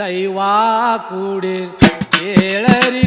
दैवा कुडीर केळरी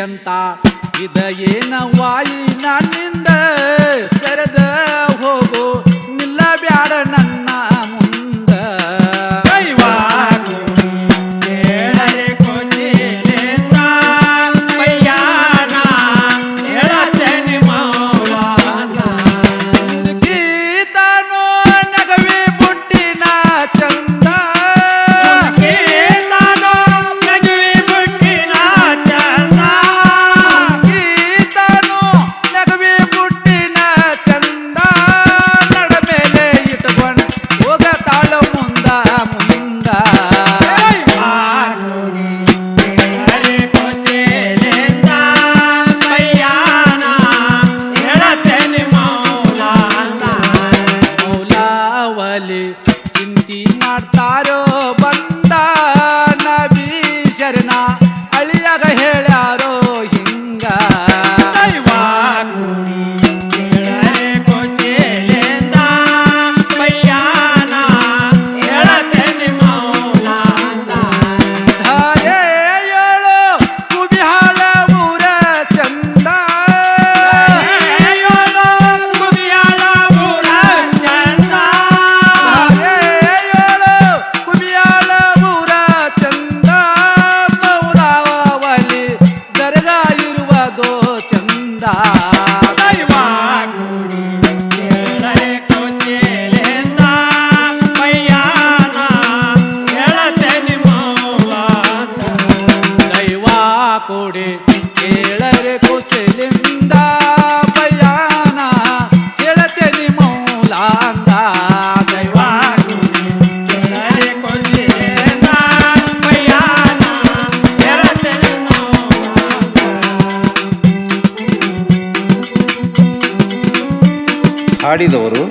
ಅಂತ ಇದ ಏನ ವಾಯಿ ನನ್ನಿಂದ ಸರದ ಹೋಗು ಕೊಡಿ. ಕೇಳರೆ ಕುಶಲಿಂದ ಪಯಾನ ಹೇಳತೇನೆ ಮೌಲಾಂದ ಹಾಡಿದವರು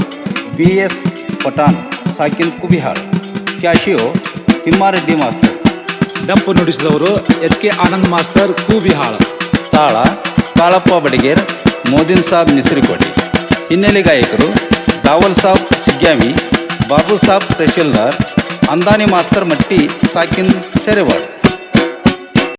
B S Pathan Sakil Kubihal. Casio Thimmareddy master dump ನುಡಿಸಿದವರು H K Anand master Kubihal. ತಾಳ ಕಾಳಪ್ಪ ಬಡಿಗೇರ್, ಮೋದಿನ್ ಸಾಬ್ ನಿಸರಿಕೋಟೆ ಹಿನ್ನೆಲೆ ಗಾಯಕರು ದಾವಲ್ ಸಾಬ್ ಸಿಗ್ಯಾಮಿ, ಬಾಬು ಸಾಬ್ ತಹಶೀಲ್ದಾರ್, ಅಂದಾನಿ ಮಾಸ್ತರ್ ಮಟ್ಟಿ ಸಾಕಿನ್ ಸೆರೆವಾಡ್